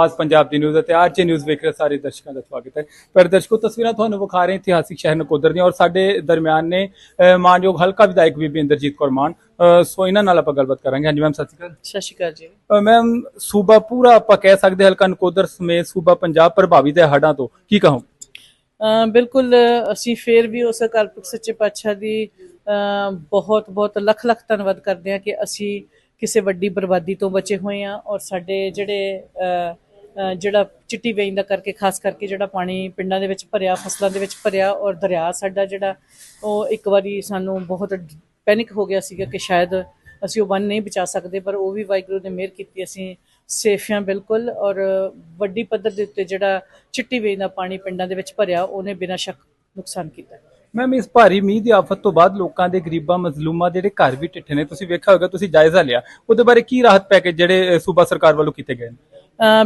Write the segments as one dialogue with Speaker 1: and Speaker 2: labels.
Speaker 1: ਆਜ ਪੰਜਾਬ ਦੀ ਨਿਊਜ਼ ਅਤੇ ਆਰਜੇ ਨਿਊਜ਼ ਵੇਖ ਰਹੇ ਸਾਰੇ ਦਰਸ਼ਕਾਂ ਦਾ ਸਵਾਗਤ ਹੈ। ਪਰ ਦਰਸ਼ਕੋ ਤਸਵੀਰਾਂ ਤੁਹਾਨੂੰ ਵਿਖਾ ਰਹੇ ਇਤਿਹਾਸਿਕ ਸ਼ਹਿਰ ਨਕੋਦਰ ਦੀਆਂ ਔਰ ਸਾਡੇ ਦਰਮਿਆਨ ਨੇ ਮਾਨਯੋਗ ਹਲਕਾ ਵਿਧਾਇਕ ਬੀਬੀ ਇੰਦਰਜੀਤ ਕੌਰ ਮਾਨ। ਸੋ ਇਹਨਾਂ ਨਾਲ ਆਪਾਂ ਗੱਲਬਾਤ ਕਰਾਂਗੇ। ਹਾਂਜੀ ਮੈਮ ਸਤਿ ਸ਼੍ਰੀ ਅਕਾਲ।
Speaker 2: ਸਤਿ ਸ਼੍ਰੀ ਅਕਾਲ ਜੀ।
Speaker 1: ਮੈਮ ਸੂਬਾ ਪੂਰਾ ਆਪਾਂ ਕਹਿ ਸਕਦੇ ਹਲਕਾ ਨਕੋਦਰ ਸਮੇਤ ਸੂਬਾ ਪੰਜਾਬ ਪ੍ਰਭਾਵਿਤ ਹੈ ਹੜ੍ਹਾਂ ਤੋਂ। ਕੀ ਕਹੋ
Speaker 2: ਬਿਲਕੁਲ ਅਸੀਂ ਫੇਰ ਵੀ ਉਸ ਅਕਾਲ ਪੁਰਖ ਸੱਚੇ ਪਾਤਸ਼ਾਹ ਦੀ ਬਹੁਤ ਬਹੁਤ ਲੱਖ ਲੱਖ ਧੰਨਵਾਦ ਕਰਦੇ ਹਾਂ ਕਿ ਅਸੀਂ ਕਿਸੇ ਵੱਡੀ ਬਰਬਾਦੀ ਤੋਂ ਬਚੇ ਹੋਏ ਹਾਂ ਔਰ ਸਾਡੇ ਜਿਹੜੇ ਜਿਹੜਾ ਚਿੱਟੀ ਵੇਈਂ ਦਾ ਕਰਕੇ, ਖਾਸ ਕਰਕੇ ਜਿਹੜਾ ਪਾਣੀ ਪਿੰਡਾਂ ਦੇ ਵਿੱਚ ਭਰਿਆ, ਫਸਲਾਂ ਦੇ ਵਿੱਚ ਭਰਿਆ ਔਰ ਦਰਿਆ ਸਾਡਾ ਜਿਹੜਾ, ਉਹ ਇੱਕ ਵਾਰੀ ਸਾਨੂੰ ਬਹੁਤ ਪੈਨਿਕ ਹੋ ਗਿਆ ਸੀਗਾ ਕਿ ਸ਼ਾਇਦ ਅਸੀਂ ਉਹ ਬੰਨ ਨਹੀਂ ਬਚਾ ਸਕਦੇ, ਪਰ ਉਹ ਵੀ ਵਾਹਿਗੁਰੂ ਨੇ ਮਿਹਰ ਕੀਤੀ, ਅਸੀਂ ਸੇਫ ਹਾਂ ਬਿਲਕੁਲ ਔਰ ਵੱਡੀ ਪੱਧਰ ਦੇ ਉੱਤੇ ਜਿਹੜਾ ਚਿੱਟੀ ਵੇਈ ਦਾ ਪਾਣੀ ਪਿੰਡਾਂ ਦੇ ਵਿੱਚ ਭਰਿਆ, ਉਹਨੇ ਬਿਨਾਂ ਸ਼ੱਕ ਨੁਕਸਾਨ ਕੀਤਾ।
Speaker 1: ਮੈਮ, ਇਸ ਭਾਰੀ ਮੀਂਹ ਦੀ ਆਫਤ ਤੋਂ ਬਾਅਦ ਲੋਕਾਂ ਦੇ ਗਰੀਬਾਂ, ਮਜ਼ਲੂਮਾਂ ਜਿਹੜੇ ਘਰ ਵੀ ਟਿੱਠੇ ਨੇ, ਤੁਸੀਂ ਵੇਖਿਆ ਹੋਵੇਗਾ ਤੁਸੀਂ ਜਾਇਜ਼ਾ ਲਿਆ। ਉਹਦੇ ਬਾਰੇ ਕੀ ਰਾਹਤ ਪੈਕੇਜ ਜਿਹੜੇ ਸੂਬਾ ਸਰਕਾਰ ਵੱਲੋਂ ਕੀਤੇ ਗਏ ਨੇ?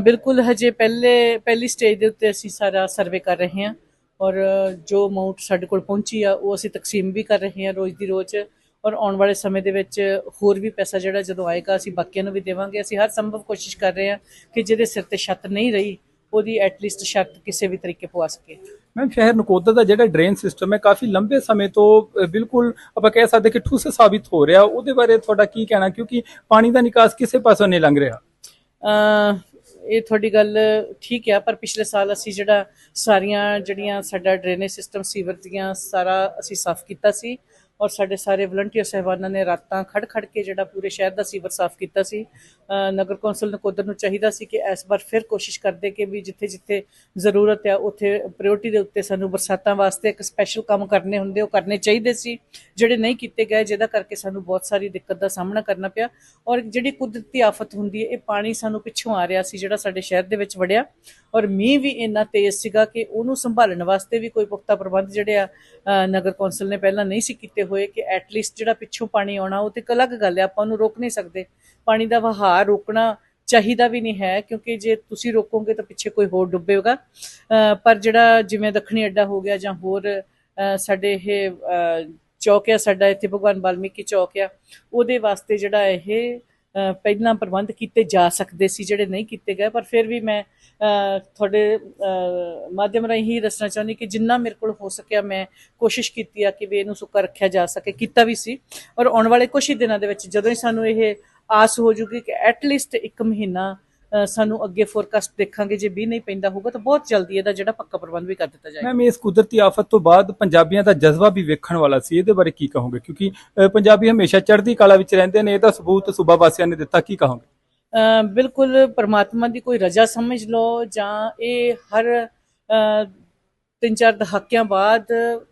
Speaker 2: ਬਿਲਕੁਲ ਹਜੇ ਪਹਿਲੇ ਪਹਿਲੀ ਸਟੇਜ ਦੇ ਉੱਤੇ ਅਸੀਂ ਸਾਰਾ ਸਰਵੇ ਕਰ ਰਹੇ ਹਾਂ ਔਰ ਜੋ ਅਮਾਉਂਟ ਸਾਡੇ ਕੋਲ ਪਹੁੰਚੀ ਆ ਉਹ ਅਸੀਂ ਤਕਸੀਮ ਵੀ ਕਰ ਰਹੇ ਹਾਂ ਰੋਜ਼ ਦੀ ਰੋਜ਼ ਔਰ ਆਉਣ ਵਾਲੇ ਸਮੇਂ ਦੇ ਵਿੱਚ ਹੋਰ ਵੀ ਪੈਸਾ ਜਿਹੜਾ ਜਦੋਂ ਆਏਗਾ ਅਸੀਂ ਬਾਕੀਆਂ ਨੂੰ ਵੀ ਦੇਵਾਂਗੇ। ਅਸੀਂ ਹਰ ਸੰਭਵ ਕੋਸ਼ਿਸ਼ ਕਰ ਰਹੇ ਹਾਂ ਕਿ ਜਿਹਦੇ ਸਿਰ ਤੇ ਛੱਤ ਨਹੀਂ ਰਹੀ ਉਹਦੀ ਐਟਲੀਸਟ ਛੱਤ ਕਿਸੇ ਵੀ ਤਰੀਕੇ ਪਵਾ ਸਕੇ
Speaker 1: ਮੈਮ ਸ਼ਹਿਰ ਨਕੋਦਰ ਦਾ ਜਿਹੜਾ ਡਰੇਨ ਸਿਸਟਮ ਹੈ ਕਾਫੀ ਲੰਬੇ ਸਮੇਂ ਤੋਂ ਬਿਲਕੁਲ ਆਪਾਂ ਕਹਿ ਸਕਦੇ ਕਿ ਠੁੱਸ ਸਾਬਿਤ ਹੋ ਰਿਹਾ। ਉਹਦੇ ਬਾਰੇ ਤੁਹਾਡਾ ਕੀ ਕਹਿਣਾ? ਕਿਉਂਕਿ ਪਾਣੀ ਦਾ ਨਿਕਾਸ ਕਿਸੇ ਪਾਸੋਂ ਨਹੀਂ ਲੰਘ ਰਿਹਾ।
Speaker 2: ਇਹ ਤੁਹਾਡੀ ਗੱਲ ਠੀਕ ਆ, ਪਰ ਪਿਛਲੇ ਸਾਲ ਅਸੀਂ ਜਿਹੜਾ ਸਾਰੀਆਂ ਜਿਹੜੀਆਂ ਸਾਡਾ ਡਰੇਨੇਜ ਸਿਸਟਮ ਸੀਵਰ ਦੀਆਂ ਸਾਰਾ ਅਸੀਂ ਸਾਫ਼ ਕੀਤਾ ਸੀ। ਔਰ ਸਾਡੇ ਸਾਰੇ ਵਲੰਟੀਅਰ ਸਹਿਬਾਨਾਂ ਨੇ ਰਾਤਾਂ ਖੜ ਖੜ ਕੇ ਜਿਹੜਾ ਪੂਰੇ ਸ਼ਹਿਰ ਦਾ ਸੀਵਰ ਸਾਫ਼ ਕੀਤਾ ਸੀ। ਨਗਰ ਕੌਂਸਲ ਨਕੋਦਰ ਨੂੰ ਚਾਹੀਦਾ ਸੀ ਕਿ ਇਸ ਵਾਰ ਫਿਰ ਕੋਸ਼ਿਸ਼ ਕਰਦੇ ਕਿ ਵੀ ਜਿੱਥੇ ਜਿੱਥੇ ਜ਼ਰੂਰਤ ਹੈ, ਉੱਥੇ ਪ੍ਰਾਇੋਰਟੀ ਦੇ ਉੱਤੇ ਸਾਨੂੰ ਬਰਸਾਤਾਂ ਵਾਸਤੇ ਇੱਕ ਸਪੈਸ਼ਲ ਕੰਮ ਕਰਨੇ ਹੁੰਦੇ, ਉਹ ਕਰਨੇ ਚਾਹੀਦੇ ਸੀ, ਜਿਹੜੇ ਨਹੀਂ ਕੀਤੇ ਗਏ, ਜਿਹਦਾ ਕਰਕੇ ਸਾਨੂੰ ਬਹੁਤ ਸਾਰੀ ਦਿੱਕਤ ਦਾ ਸਾਹਮਣਾ ਕਰਨਾ ਪਿਆ। ਔਰ ਜਿਹੜੀ ਕੁਦਰਤੀ ਆਫਤ ਹੁੰਦੀ ਹੈ, ਇਹ ਪਾਣੀ ਸਾਨੂੰ ਪਿੱਛੋਂ ਆ ਰਿਹਾ ਸੀ, ਜਿਹੜਾ ਸਾਡੇ ਸ਼ਹਿਰ ਦੇ ਵਿੱਚ ਵੜਿਆ। ਔਰ ਮੀਂਹ ਵੀ ਇੰਨਾ ਤੇਜ਼ ਸੀਗਾ ਕਿ ਉਹਨੂੰ ਸੰਭਾਲਣ ਵਾਸਤੇ ਵੀ ਕੋਈ ਪੁਖਤਾ ਪ੍ਰਬੰਧ ਜਿਹੜੇ ਆ ਨਗਰ ਕੌਂਸਲ ਨੇ ਪਹਿਲਾਂ ਨਹੀਂ ਸੀ ਕੀਤੇ ਹੋਏ ਕਿ ਐਟਲੀਸਟ ਜਿਹੜਾ ਪਿੱਛੋਂ ਪਾਣੀ ਆਉਣਾ ਉਹ ਤੇ ਇੱਕ ਅਲੱਗ ਗੱਲ ਹੈ ਆਪਾਂ ਉਹਨੂੰ ਰੋਕ ਨਹੀਂ ਸਕਦੇ। ਪਾਣੀ ਦਾ ਵਹਾਅ ਰੋਕਣਾ ਚਾਹੀਦਾ ਵੀ ਨਹੀਂ ਹੈ ਕਿਉਂਕਿ ਜੇ ਤੁਸੀਂ ਰੋਕੋਗੇ ਤਾਂ ਪਿੱਛੇ ਕੋਈ ਹੋਰ ਡੁੱਬੇਗਾ। ਅ, ਪਰ ਜਿਹੜਾ ਜਿਵੇਂ ਦੱਖਣੀ ਅੱਡਾ ਹੋ ਗਿਆ ਜਾਂ ਹੋਰ ਸਾਡੇ ਇਹ ਚੌਕ ਆ ਸਾਡਾ ਇੱਥੇ ਭਗਵਾਨ ਵਾਲਮੀਕੀ ਚੌਕ ਆ ਉਹਦੇ ਵਾਸਤੇ ਜਿਹੜਾ ਇਹ ਪਹਿਲਾਂ ਪ੍ਰਬੰਧ ਕੀਤੇ ਜਾ ਸਕਦੇ ਸੀ, ਜਿਹੜੇ ਨਹੀਂ ਕੀਤੇ ਗਏ, ਪਰ ਫਿਰ ਵੀ ਮੈਂ ਤੁਹਾਡੇ ਮਾਧਿਅਮ ਰਾਹੀਂ ਹੀ ਦੱਸਣਾ ਚਾਹੁੰਦੀ ਕਿ ਜਿੰਨਾ ਮੇਰੇ ਕੋਲ ਹੋ ਸਕਿਆ ਮੈਂ ਕੋਸ਼ਿਸ਼ ਕੀਤੀ ਆ ਕਿ ਵੀ ਇਹਨੂੰ ਸੁੱਕਾ ਰੱਖਿਆ ਜਾ ਸਕੇ, ਕੀਤਾ ਵੀ ਸੀ। ਔਰ ਆਉਣ ਵਾਲੇ ਕੁਝ ਹੀ ਦਿਨਾਂ ਦੇ ਵਿੱਚ ਜਦੋਂ ਹੀ ਸਾਨੂੰ ਇਹ ਆਸ ਹੋ ਜੂਗੀ ਕਿ ਐਟਲੀਸਟ ਇੱਕ ਮਹੀਨਾ ਸਾਨੂੰ ਅੱਗੇ ਫੋਰਕਾਸਟ ਦੇਖਾਂਗੇ ਜੇ ਵੀ ਨਹੀਂ ਪੈਂਦਾ ਹੋਊਗਾ ਤਾਂ ਬਹੁਤ ਜਲਦੀ ਇਹਦਾ ਜਿਹੜਾ ਪੱਕਾ ਪ੍ਰਬੰਧ ਵੀ ਕਰ ਦਿੱਤਾ ਜਾਏਗਾ।
Speaker 1: ਮੈਮ ਇਸ ਕੁਦਰਤੀ ਆਫਤ ਤੋਂ ਬਾਅਦ ਪੰਜਾਬੀਆਂ ਦਾ ਜਜ਼ਬਾ ਵੀ ਵੇਖਣ ਵਾਲਾ ਸੀ। ਇਹਦੇ ਬਾਰੇ ਕੀ ਕਹੋਗੇ? ਕਿਉਂਕਿ ਪੰਜਾਬੀ ਹਮੇਸ਼ਾ ਚੜ੍ਹਦੀ ਕਲਾ ਵਿੱਚ ਰਹਿੰਦੇ ਨੇ। ਇਹਦਾ ਸਬੂਤ ਸੂਬਾ ਵਾਸੀਆਂ ਨੇ ਦਿੱਤਾ। ਕੀ ਕਹੋਗੇ?
Speaker 2: ਬਿਲਕੁਲ ਪਰਮਾਤਮਾ ਦੀ ਕੋਈ ਰਜ਼ਾ ਸਮਝ ਲਓ ਜਾਂ ਇਹ ਹਰ ਤਿੰਨ ਚਾਰ ਦਹਾਕਿਆਂ ਬਾਅਦ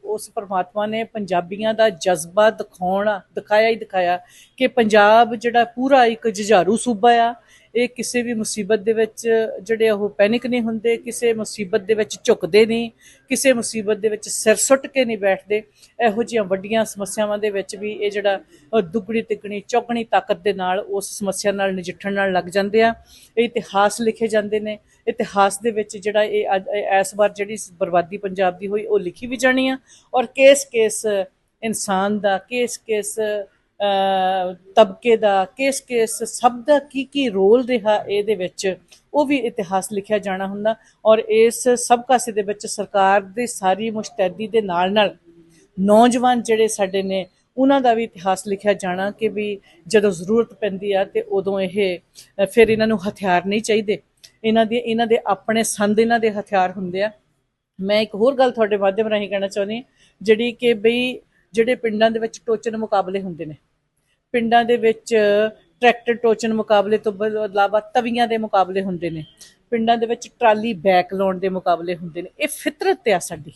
Speaker 2: ਉਸ ਪਰਮਾਤਮਾ ਨੇ ਪੰਜਾਬੀਆਂ ਦਾ ਜਜ਼ਬਾ ਦਿਖਾਉਣਾ ਦਿਖਾਇਆ ਹੀ ਦਿਖਾਇਆ ਕਿ ਪੰਜਾਬ ਜਿਹੜਾ ਪੂਰਾ ਇੱਕ ਜੁਝਾਰੂ ਸੂਬਾ ਆ। ਇਹ ਕਿਸੇ ਵੀ ਮੁਸੀਬਤ ਦੇ ਵਿੱਚ ਜਿਹੜੇ ਉਹ ਪੈਨਿਕ ਨਹੀਂ ਹੁੰਦੇ, ਕਿਸੇ ਮੁਸੀਬਤ ਦੇ ਵਿੱਚ ਝੁਕਦੇ ਨਹੀਂ, ਕਿਸੇ ਮੁਸੀਬਤ ਦੇ ਵਿੱਚ ਸਿਰ ਸੁੱਟ ਕੇ ਨਹੀਂ ਬੈਠਦੇ, ਇਹੋ ਜਿਹੀਆਂ ਵੱਡੀਆਂ ਸਮੱਸਿਆਵਾਂ ਦੇ ਵਿੱਚ ਵੀ ਇਹ ਜਿਹੜਾ ਦੁੱਗਣੀ ਤਿੱਗਣੀ, ਚੌਗਣੀ ਤਾਕਤ ਦੇ ਨਾਲ ਉਸ ਸਮੱਸਿਆ ਨਾਲ ਨਜਿੱਠਣ ਨਾਲ ਲੱਗ ਜਾਂਦੇ ਆ। ਇਹ ਇਤਿਹਾਸ ਲਿਖੇ ਜਾਂਦੇ ਨੇ। ਇਤਿਹਾਸ ਦੇ ਵਿੱਚ ਜਿਹੜਾ ਇਹ ਅੱਜ ਇਸ ਵਾਰ ਜਿਹੜੀ ਬਰਬਾਦੀ ਪੰਜਾਬ ਦੀ ਹੋਈ, ਉਹ ਲਿਖੀ ਵੀ ਜਾਣੀ ਆ। ਔਰ ਕੇਸ ਕੇਸ ਇਨਸਾਨ ਦਾ ਕੇਸ ਕੇਸ ਤਬਕੇ ਦਾ ਕਿਸ ਕੇਸ ਸਭ ਦਾ ਕੀ ਕੀ ਰੋਲ ਰਿਹਾ ਇਹਦੇ ਵਿੱਚ ਉਹ ਵੀ ਇਤਿਹਾਸ ਲਿਖਿਆ ਜਾਣਾ ਹੁੰਦਾ। ਔਰ ਇਸ ਸਭ ਕਾਸੇ ਦੇ ਵਿੱਚ ਸਰਕਾਰ ਦੀ ਸਾਰੀ ਮੁਸ਼ਤੈਦੀ ਦੇ ਨਾਲ ਨਾਲ ਨੌਜਵਾਨ ਜਿਹੜੇ ਸਾਡੇ ਨੇ ਉਹਨਾਂ ਦਾ ਵੀ ਇਤਿਹਾਸ ਲਿਖਿਆ ਜਾਣਾ ਕਿ ਵੀ ਜਦੋਂ ਜ਼ਰੂਰਤ ਪੈਂਦੀ ਆ ਤੇ ਉਦੋਂ ਇਹ ਫਿਰ ਇਹਨਾਂ ਨੂੰ ਹਥਿਆਰ ਨਹੀਂ ਚਾਹੀਦੇ। ਇਹਨਾਂ ਦੀ ਇਹਨਾਂ ਦੇ ਆਪਣੇ ਸੰਦ ਇਹਨਾਂ ਦੇ ਹਥਿਆਰ ਹੁੰਦੇ ਆ। ਮੈਂ ਇੱਕ ਹੋਰ ਗੱਲ ਤੁਹਾਡੇ ਮਾਧਿਅਮ ਰਾਹੀਂ ਕਹਿਣਾ ਚਾਹੁੰਦੀ ਹਾਂ, ਜਿਹੜੀ ਕਿ ਬਈ ਜਿਹੜੇ ਪਿੰਡਾਂ ਦੇ ਵਿੱਚ ਟੋਚਨ ਮੁਕਾਬਲੇ ਹੁੰਦੇ ਨੇ ਪਿੰਡਾਂ ਦੇ ਵਿੱਚ ਟਰੈਕਟਰ ਟੋਚਨ ਮੁਕਾਬਲੇ ਤੋਂ ਇਲਾਵਾ ਤਵੀਆਂ ਦੇ ਮੁਕਾਬਲੇ ਹੁੰਦੇ ਨੇ। ਪਿੰਡਾਂ ਦੇ ਵਿੱਚ ਟਰਾਲੀ ਬੈਕ ਲਾਉਣ ਦੇ ਮੁਕਾਬਲੇ ਹੁੰਦੇ ਨੇ। ਇਹ ਫਿਤਰਤ ਆ ਸਾਡੀ।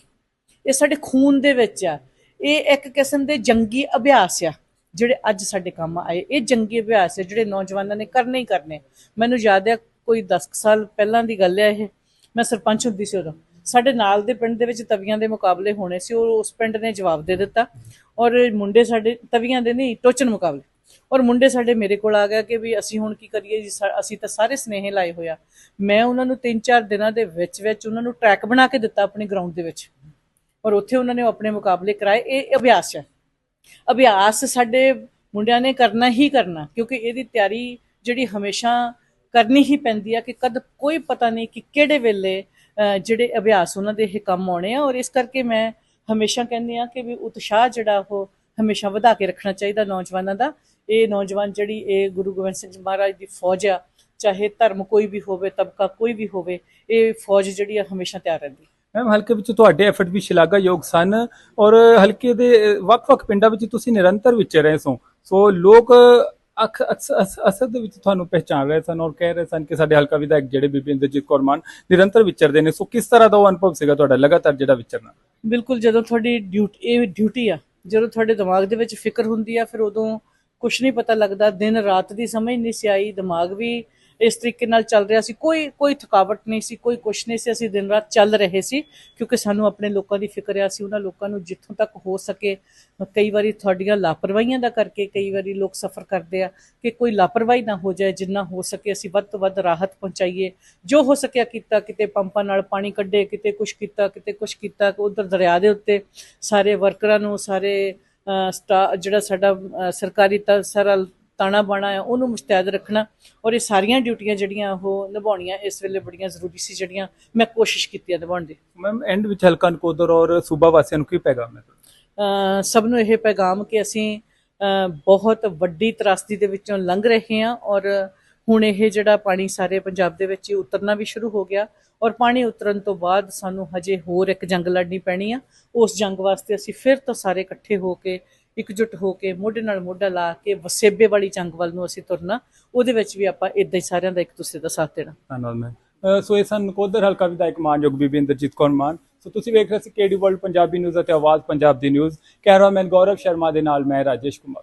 Speaker 2: ਇਹ ਸਾਡੇ ਖੂਨ ਦੇ ਵਿੱਚ ਆ। ਇਹ ਇੱਕ ਕਿਸਮ ਦੇ ਜੰਗੀ ਅਭਿਆਸ ਆ, ਜਿਹੜੇ ਅੱਜ ਸਾਡੇ ਕੰਮ ਆਏ। ਇਹ ਜੰਗੀ ਅਭਿਆਸ ਆ, ਜਿਹੜੇ ਨੌਜਵਾਨਾਂ ਨੇ ਕਰਨੇ ਹੀ ਕਰਨੇ। ਮੈਨੂੰ ਯਾਦ ਹੈ ਕੋਈ 10 ਸਾਲ ਪਹਿਲਾਂ ਦੀ ਗੱਲ ਹੈ ਇਹ। ਮੈਂ ਸਰਪੰਚ ਹੁੰਦੀ ਸੀ ਉਦੋਂ। ਸਾਡੇ ਨਾਲ ਦੇ ਪਿੰਡ ਦੇ ਵਿੱਚ ਤਵੀਆਂ ਦੇ ਮੁਕਾਬਲੇ ਹੋਣੇ ਸੀ, ਉਹ ਉਸ ਪਿੰਡ ਨੇ ਜਵਾਬ ਦੇ ਦਿੱਤਾ। ਔਰ ਮੁੰਡੇ ਸਾਡੇ, ਤਵੀਆਂ ਦੇ ਨਹੀਂ, ਟੋਚਨ ਮੁਕਾਬਲੇ। ਔਰ ਮੁੰਡੇ ਸਾਡੇ ਮੇਰੇ ਕੋਲ ਆ ਗਿਆ ਕਿ ਵੀ ਅਸੀਂ ਹੁਣ ਕੀ ਕਰੀਏ ਜੀ, ਸਾ- ਅਸੀਂ ਤਾਂ ਸਾਰੇ ਸਨੇਹ ਲਾਏ ਹੋਇਆ ਮੈਂ ਉਹਨਾਂ ਨੂੰ 3-4 ਦਿਨਾਂ ਦੇ ਵਿੱਚ ਵਿੱਚ ਉਹਨਾਂ ਨੂੰ ਟਰੈਕ ਬਣਾ ਕੇ ਦਿੱਤਾ ਆਪਣੀ ਗਰਾਊਂਡ ਦੇ ਵਿੱਚ। ਔਰ ਉੱਥੇ ਉਹਨਾਂ ਨੇ ਆਪਣੇ ਮੁਕਾਬਲੇ ਕਰਾਏ। ਇਹ ਅਭਿਆਸ ਹੈ। ਅਭਿਆਸ ਸਾਡੇ ਮੁੰਡਿਆਂ ਨੇ ਕਰਨਾ ਹੀ ਕਰਨਾ, ਕਿਉਂਕਿ ਇਹਦੀ ਤਿਆਰੀ ਜਿਹੜੀ ਹਮੇਸ਼ਾ ਕਰਨੀ ਹੀ ਪੈਂਦੀ ਆ ਕਿ ਕਦ ਕੋਈ ਪਤਾ ਨਹੀਂ ਕਿ ਕਿਹੜੇ ਵੇਲੇ ਜਿਹੜੇ ਅਭਿਆਸ ਉਹਨਾਂ ਦੇ ਇਹ ਕੰਮ ਆਉਣੇ ਆ ਔਰ ਇਸ ਕਰਕੇ ਮੈਂ ਹਮੇਸ਼ਾ ਕਹਿੰਦੀ ਆ ਕਿ ਵੀ ਉਤਸ਼ਾਹ ਜਿਹੜਾ ਉਹ ਹਮੇਸ਼ਾ ਵਧਾ ਕੇ ਰੱਖਣਾ ਚਾਹੀਦਾ ਨੌਜਵਾਨਾਂ ਦਾ। ਇਹ ਨੌਜਵਾਨ ਜਿਹੜੀ ਇਹ ਗੁਰੂ ਗੋਬਿੰਦ ਸਿੰਘ ਮਹਾਰਾਜ ਦੀ ਫੌਜ ਆ, ਚਾਹੇ ਧਰਮ ਕੋਈ ਵੀ ਹੋਵੇ, ਤਬਕਾ ਕੋਈ ਵੀ ਹੋਵੇ, ਇਹ ਫੌਜ ਜਿਹੜੀ ਆ ਹਮੇਸ਼ਾ ਤਿਆਰ ਰਹਿੰਦੀ।
Speaker 1: ਮੈਮ, ਹਲਕੇ ਵਿੱਚ ਤੁਹਾਡੇ ਐਫਰਟ ਵੀ ਸ਼ਲਾਘਾਯੋਗ ਸਨ ਔਰ ਹਲਕੇ ਦੇ ਵੱਖ-ਵੱਖ ਪਿੰਡਾਂ ਵਿੱਚ ਤੁਸੀਂ ਨਿਰੰਤਰ ਵਿਚਰ ਰਹੇ ਸੋ। ਸੋ ਲੋਕ ਅਕ ਅਕਸ- ਦੇ ਵਿੱਚ ਤੁਹਾਨੂੰ ਪਹਿਚਾਨ ਰਹੇ ਸਨ ਔਰ ਕਹਿ ਰਹੇ ਸਨ ਕਿ ਸਾਡੇ ਹਲਕਾ ਵਿਧਾਇਕ ਜਿਹੜੇ ਬੀਬੀ ਇੰਦਰਜੀਤ ਕੌਰ ਮਾਨ ਨਿਰੰਤਰ ਵਿਚਰਦੇ ਨੇ। ਸੋ ਕਿਸ ਤਰ੍ਹਾਂ ਦਾ ਉਹ ਅਨੁਭਵ ਸੀਗਾ ਤੁਹਾਡਾ ਲਗਾਤਾਰ ਜਿਹੜਾ ਵਿਚਰਨਾ?
Speaker 2: ਬਿਲਕੁਲ, ਜਦੋਂ ਤੁਹਾਡੀ ਡਿਊਟੀ, ਇਹ ਡਿਊਟੀ ਆ, ਜਦੋਂ ਤੁਹਾਡੇ ਦਿਮਾਗ ਦੇ ਵਿੱਚ ਫਿਕਰ ਹੁੰਦੀ ਆ, ਫਿਰ ਉਦੋਂ ਕੁਝ ਨਹੀਂ ਪਤਾ ਲੱਗਦਾ। ਦਿਨ ਰਾਤ ਦੀ ਸਮਝ ਨਹੀਂ ਸੀ ਆਈ, ਦਿਮਾਗ ਵੀ ਇਸ ਤਰੀਕੇ ਨਾਲ ਚੱਲ ਰਿਹਾ ਸੀ। ਕੋਈ ਕੋਈ ਥਕਾਵਟ ਨਹੀਂ ਸੀ, ਕੋਈ ਕੁਛ ਨਹੀਂ ਸੀ। ਅਸੀਂ ਦਿਨ ਰਾਤ ਚੱਲ ਰਹੇ ਸੀ ਕਿਉਂਕਿ ਸਾਨੂੰ ਆਪਣੇ ਲੋਕਾਂ ਦੀ ਫਿਕਰ ਆ ਸੀ ਉਹਨਾਂ ਲੋਕਾਂ ਨੂੰ ਜਿੱਥੋਂ ਤੱਕ ਹੋ ਸਕੇ, ਕਈ ਵਾਰੀ ਤੁਹਾਡੀਆਂ ਲਾਪਰਵਾਹੀਆਂ ਦਾ ਕਰਕੇ ਕਈ ਵਾਰੀ ਲੋਕ ਸਫਰ ਕਰਦੇ ਆ ਕਿ ਕੋਈ ਲਾਪਰਵਾਹੀ ਨਾ ਹੋ ਜਾਏ, ਜਿੰਨਾ ਹੋ ਸਕੇ ਅਸੀਂ ਵੱਧ ਤੋਂ ਵੱਧ ਰਾਹਤ ਪਹੁੰਚਾਈਏ। ਜੋ ਹੋ ਸਕਿਆ ਕੀਤਾ, ਕਿਤੇ ਪੰਪਾਂ ਨਾਲ ਪਾਣੀ ਕੱਢੇ, ਕਿਤੇ ਕੁਛ ਕੀਤਾ, ਕਿਤੇ ਕੁਛ ਕੀਤਾ, ਉਧਰ ਦਰਿਆ ਦੇ ਉੱਤੇ ਸਾਰੇ ਵਰਕਰਾਂ ਨੂੰ, ਸਾਰੇ ਸਟਾ, ਜਿਹੜਾ ਸਾਡਾ ਸਰਕਾਰੀ ਤਾਂ ਸਾਰਾ ਤਾਣਾ ਬਾਣਾ ਹੈ ਉਹਨੂੰ ਮੁਸਤੈਦ ਰੱਖਣਾ ਔਰ ਇਹ ਸਾਰੀਆਂ ਡਿਊਟੀਆਂ ਜਿਹੜੀਆਂ ਉਹ ਨਿਭਾਉਣੀਆਂ ਇਸ ਵੇਲੇ ਬੜੀਆਂ ਜ਼ਰੂਰੀ ਸੀ ਜਿਹੜੀਆਂ ਮੈਂ ਕੋਸ਼ਿਸ਼ ਕੀਤੀ ਹੈ ਨਿਭਾਉਣ ਦੀ।
Speaker 1: ਮੈਮ ਐਂਡ ਵਿੱਚ ਹਲਕਾ ਨਕੋਦਰ ਔਰ ਸੂਬਾ ਵਾਸੀਆਂ ਨੂੰ ਕੀ ਪੈਗਾਮ ਹੈ?
Speaker 2: ਸਭ ਨੂੰ ਇਹ ਪੈਗਾਮ ਕਿ ਅਸੀਂ ਬਹੁਤ ਵੱਡੀ ਤਰਾਸਦੀ ਦੇ ਵਿੱਚੋਂ ਲੰਘ ਰਹੇ ਹਾਂ ਔਰ ਹੁਣ ਇਹ ਜਿਹੜਾ ਪਾਣੀ ਸਾਰੇ ਪੰਜਾਬ ਦੇ ਵਿੱਚ ਉਤਰਨਾ ਵੀ ਸ਼ੁਰੂ ਹੋ ਗਿਆ ਔਰ ਪਾਣੀ ਉਤਰਨ ਤੋਂ ਬਾਅਦ ਸਾਨੂੰ ਹਜੇ ਹੋਰ ਇੱਕ ਜੰਗ ਲੜਨੀ ਪੈਣੀ ਆ। ਉਸ ਜੰਗ ਵਾਸਤੇ ਅਸੀਂ ਫਿਰ ਤੋਂ ਸਾਰੇ ਇਕੱਠੇ ਹੋ ਕੇ ਇਕਜੁੱਟ ਹੋ ਕੇ ਮੋਢੇ ਨਾਲ ਮੋਢਾ ਲਾ ਕੇ ਵਸੇਬੇ ਵਾਲੀ ਜੰਗ ਵੱਲ ਨੂੰ ਅਸੀਂ ਤੁਰਨਾ, ਉਹਦੇ ਵਿੱਚ ਵੀ ਆਪਾਂ ਇਦਾਂ ਹੀ ਸਾਰਿਆਂ ਦਾ ਇੱਕ ਦੂਸਰੇ ਦਾ ਸਾਥ ਦੇਣਾ।
Speaker 1: ਧੰਨਵਾਦ ਮੈਂ ਸੋ ਇਹ ਸਨ ਨਕੋਦਰ ਹਲਕਾ ਵਿਧਾਇਕ ਮਾਨਯੋਗ ਬੀਬੀ ਇੰਦਰਜੀਤ ਕੌਰ ਮਾਨ। ਸੋ ਤੁਸੀਂ ਵੇਖ ਰਹੇ ਸੀ ਕੇਡੀ ਵਰਲਡ ਪੰਜਾਬੀ ਨਿਊਜ਼ ਅਤੇ ਆਵਾਜ਼ ਪੰਜਾਬ ਦੀ ਨਿਊਜ਼। ਕੈਮਰਾਮੈਨ ਗੌਰਵ ਸ਼ਰਮਾ ਦੇ ਨਾਲ ਮੈਂ ਰਾਜੇਸ਼ ਕੁਮਾਰ।